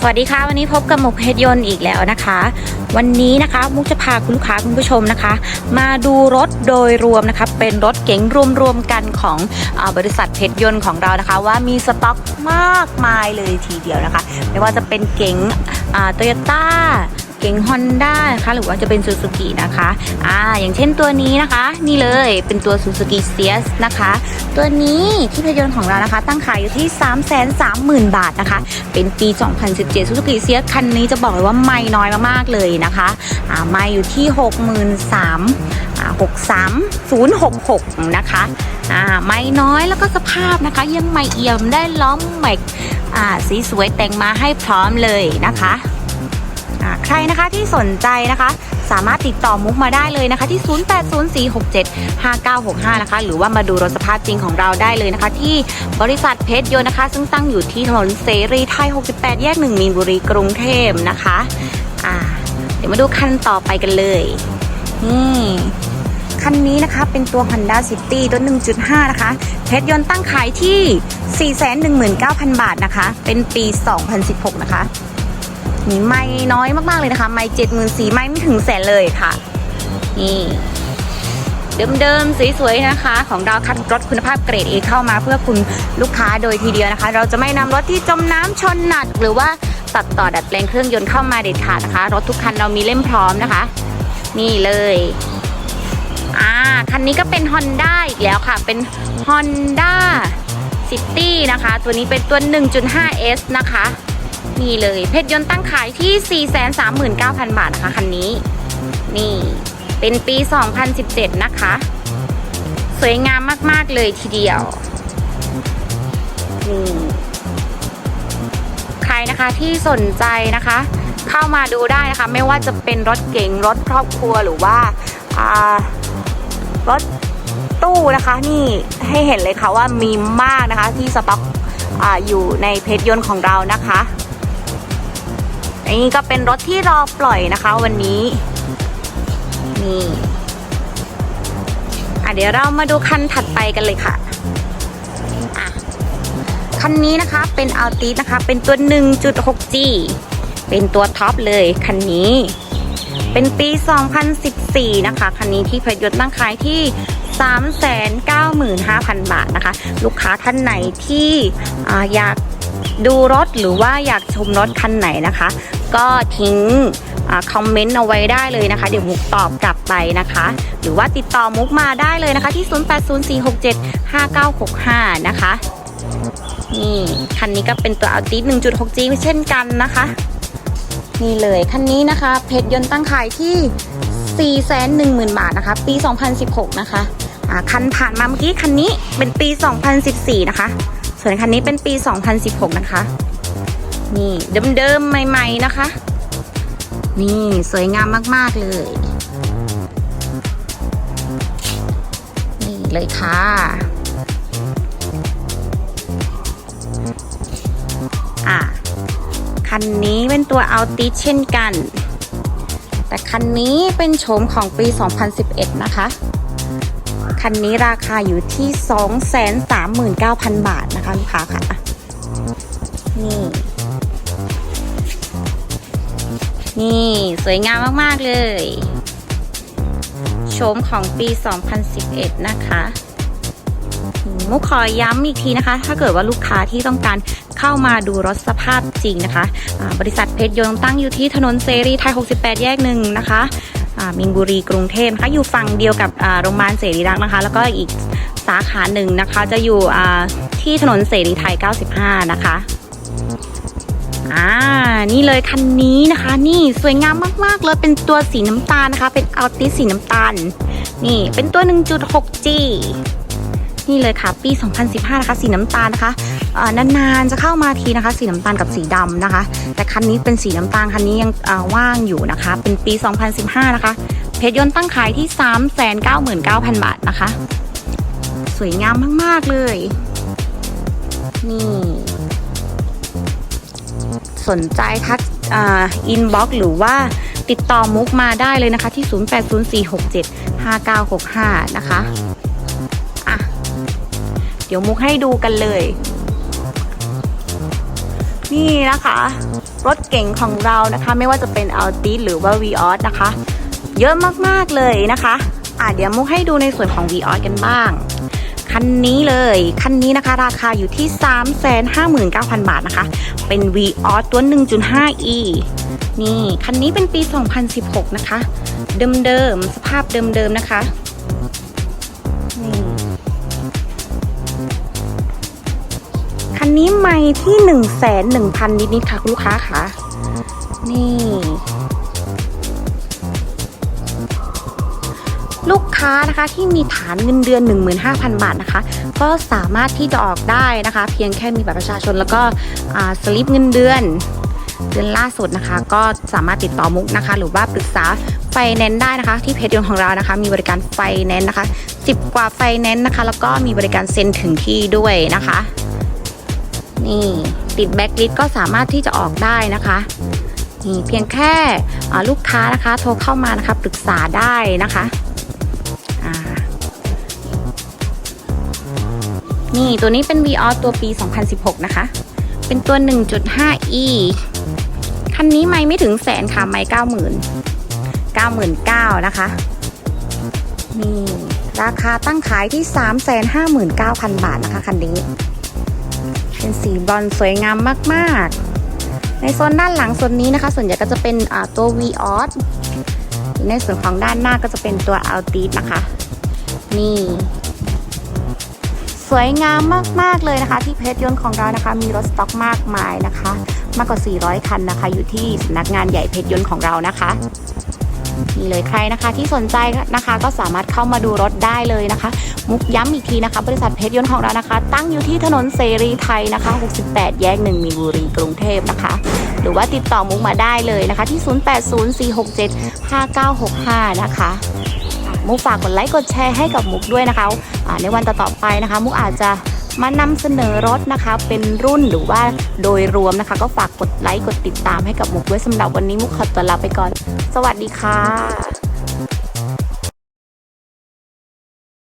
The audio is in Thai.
สวัสดีค่ะวันนี้พบกับหมกเพชรยนต์อีกแล้วนะคะ วันนี้นะคะมุกจะพาคุณลูกค้าคุณผู้ชมนะคะ มาดูรถโดยรวมนะคะเป็นรถเก๋งรวมๆกันของอบริษัทเพชรยนต์ของเรานะคะ ว่ามีสต็อกมากมายเลยทีเดียวนะคะ ไม่ว่าจะเป็นเก๋งโตโยต้า ก๋งฮอนด้านะคะหรือว่าจะเป็นซูซูกินะคะอ่าอย่างเช่นตัวนี้นะคะ นี่เลยเป็นตัวซูซูกิเซียสนะคะ ตัวนี้ที่เพยนต์ของเรานะคะ ตั้งขายอยู่ที่ 3 3 0 0 0 0 บาทนะคะ เป็นปี 2017 Suzuki s เซียคันนี้จะบอกเลยว่าไม่น้อยมากๆเลยนะคะอ่าไม่อยู่ที่ 63,000อ่า63066 นะคะ อ่า ไม่น้อยแล้วก็สภาพนะคะ ยังไม่เอี่ยมได้ล้อมแม็กอ่า สีสวยแต่งมาให้พร้อมเลยนะคะ ใครนะคะที่สนใจนะคะ สามารถติดต่อมุกมาได้เลยนะคะ ที่ 0804675965 นะคะ หรือว่ามาดูรถสภาพจริงของเราได้เลยนะคะ ที่บริษัทเพชรยนต์นะคะ ซึ่งตั้งอยู่ที่ถนนเสรีไทย 68 แยก 1 มีนบุรีกรุงเทพนะคะอ่าเดี๋ยวมาดูคันต่อไปกันเลยนี่คันนี้นะคะเป็นตัว Honda City ตัว 1.5 นะคะ เพชรยนต์ตั้งขายที่ 419,000 บาทนะคะ เป็นปี 2016 นะคะ นี่ไม่น้อยมากๆเลยนะคะ ไม่เจ็ดหมื่นสี่ไม่ไม่ถึงแสนเลยค่ะ นี่เดิมๆสวยๆนะคะ ของเราคัดรถคุณภาพเกรด A เข้ามาเพื่อคุณลูกค้าโดยทีเดียวนะคะ เราจะไม่นำรถที่จมน้ำชนหนัก หรือว่าตัดต่อดัดแปลงเครื่องยนต์เข้ามาเด็ดขาดนะคะ รถทุกคันเรามีเล่มพร้อมนะคะ นี่เลยอ่าคันนี้ก็เป็น Honda อีกแล้วค่ะ เป็น Honda City นะคะ ตัวนี้เป็นตัว 1.5S นะคะ นี่เลยเพชรยนต์ตั้งขายที่ 439,000 บาทนะคะคันนี้ นี่เป็นปี 2017 นะคะ สวยงามมาก ๆ เลยทีเดียว นี่ ใครนะคะที่สนใจนะคะ เข้ามาดูได้นะคะ ไม่ว่าจะเป็นรถเก๋งรถครอบครัวหรือว่าารถตู้นะคะ นี่ให้เห็นเลยค่ะว่ามีมากนะคะที่สต็อกออยู่ในเพจยนต์ของเรานะคะ อันนี้ก็เป็นรถที่รอปล่อยนะคะวันนี้ นี่อะเดี๋ยวเรามาดูคันถัดไปกันเลยค่ะอะ คันนี้นะคะเป็นอัลตินะคะ เป็นตัว 1.6G เป็นตัวท็อปเลยคันนี้ เป็นปี 2014 นะคะ คันนี้ที่พยนต์ตั้งขายที่395,000 บาทนะคะ ลูกค้าท่านไหนที่ออยาก ดูรถหรือว่าอยากชมรถคันไหนนะคะ ก็ทิ้งคอมเมนต์เอาไว้ได้เลยนะคะ เดี๋ยวมุกตอบกลับไปนะคะ หรือว่าติดต่อมุกมาได้เลยนะคะ ที่ 0804675965 นะคะ นี่คันนี้ก็เป็นตัวอัลติ 1.6G เช่นกันนะคะ นี่เลยคันนี้นะคะ เพชรยนต์ตั้งขายที่ 410,000 บาทนะคะ ปี 2016 นะคะคันผ่านมาเมื่อกี้คันนี้เป็นปี 2014 นะคะ ส่วนคันนี้เป็นปี 2016 นะคะ นี่เดิมๆใหม่ๆนะคะ นี่สวยงามมากๆเลย นี่เลยค่ะอะคันนี้เป็นตัวอัลติเช่นกัน แต่คันนี้เป็นโฉมของปี 2011 นะคะ คันนี้ราคาอยู่ที่ 239,000 บาท นะคะลูกค้าค่ะ นี่ นี่สวยงามมาก ๆ เลยโฉมของปี 2011 นะคะมุกขอย้ำอีกทีนะคะ ถ้าเกิดว่าลูกค้าที่ต้องการเข้ามาดูรถสภาพจริงนะคะะบริษัทเพชรยนต์ตั้งอยู่ที่ถนนเสรีไทย 68 แยกหนึ่งนะคะมินบุรีกรุงเทพนะคะอยู่ฝั่งเดียวกับโรงพยาบาลเสรีรักนะคะ แล้วก็อีก สาขาหนึ่งนะคะ จะอยู่ที่ถนนเสรีไทย 95 นะคะอ่านี่เลยคันนี้นะคะ นี่สวยงามมากๆเลยเป็นตัวสีน้ำตาลนะคะ เป็นอัลติสีน้ำตาล นี่เป็นตัว 1.6G นี่เลยค่ะ ปี 2015 นะคะ สีน้ำตาลนะคะนานๆจะเข้ามาทีนะคะ สีน้ำตาลกับสีดำนะคะ แต่คันนี้เป็นสีน้ำตาลคันนี้ยังว่างอยู่นะคะ เป็นปี 2015 นะคะ เพชรยนต์ตั้งขายที่ 399,000 บาทนะคะ สวยงามมาก ๆ เลย นี่ สนใจทักอ่าอินบ็อกหรือว่าติดต่อมุกมาได้เลยนะคะที่ 0804675965 นะคะ อะ เดี๋ยวมุกให้ดูกันเลย นี่นะคะ รถเก่งของเรานะคะ ไม่ว่าจะเป็น a l t i s หรือว่า v ีออสนะคะ เยอะมาก ๆ เลยนะคะ อะ เดี๋ยวมุกให้ดูในส่วนของ v ีออสกันบ้าง คันนี้เลย คันนี้นะคะ ราคาอยู่ที่ 359,000 บาทนะคะ เป็น v ีออสตัว 1.5e นี่ คันนี้เป็นปี 2016 นะคะ เดิมๆ สภาพเดิมๆ นะคะ นี่ คันนี้ไม่ที่1นึ่งแสนหนึ่งพันนิดๆ ค่ะ คุณลูกค้าค่ะ นี่ ค้านะคะที่มีฐานเงินเดือน 15,000 บาทนะคะ ก็สามารถที่จะออกได้นะคะ เพียงแค่มีบัตรประชาชนแล้วก็สลิปเงินเดือนเดือนล่าสุดนะคะ ก็สามารถติดต่อมุกนะคะ หรือว่าปรึกษาไฟแนนซ์ได้นะคะ ที่เพจยนของเรานะคะ มีบริการไฟแนนซ์นะคะ 10 กว่าไฟแนนซ์นะคะ แล้วก็มีบริการเซ็นถึงที่ด้วยนะคะ นี่ติดแบ็กลิสก็สามารถที่จะออกได้นะคะนี่เพียงแค่ลูกค้านะคะ โทรเข้ามานะคะ ปรึกษาได้นะคะ นี่ตัวนี้เป็น v ีออตัวปี 2016 นะคะ เป็นตัว 1.5e คันนี้ไม่ไม่ถึงแสนค่ะ ไม่เก้าหมื่นเก้าหมื่นเก้านะคะ นี่ ราคาตั้งขายที่ 359,000 บาทนะคะคันนี้ เป็นสีบอนซ์สวยงามมากๆ ในโซนด้านหลังโซนนี้นะคะ ส่วนใหญ่ก็จะเป็นตัว v ีออสในส่วนของด้านหน้าก็จะเป็นตัว a l t i s นะคะ นี่ สวยงามมาก ๆ เลยนะคะ ที่เพจยนต์ของเรานะคะ มีรถสต็อกมากมายนะคะ มากกว่า 400 คันนะคะ อยู่ที่สำนักงานใหญ่เพจยนต์ของเรานะคะนี่เลยใครนะคะที่สนใจนะคะก็สามารถเข้ามาดูรถได้เลยนะคะ มุกย้ำอีกทีนะคะ บริษัทเพชรยนต์ของเรานะคะ ตั้งอยู่ที่ถนนเสรีไทยนะคะ 68 แยก 1 มีนบุรีกรุงเทพนะคะ หรือว่าติดต่อมุกมาได้เลยนะคะที่ 0804675965 นะคะ มุกฝากกดไลค์กดแชร์ให้กับมุกด้วยนะคะะในวันต่อๆไปนะคะ มุกอาจจะมานำเสนอรถนะคะ เป็นรุ่นหรือว่าโดยรวมนะคะ ก็ฝากกดไลค์กดติดตามให้กับมุกด้วยสำหรับวันนี้มุกขอตัวลาไปก่อน สวัสดีค่ะ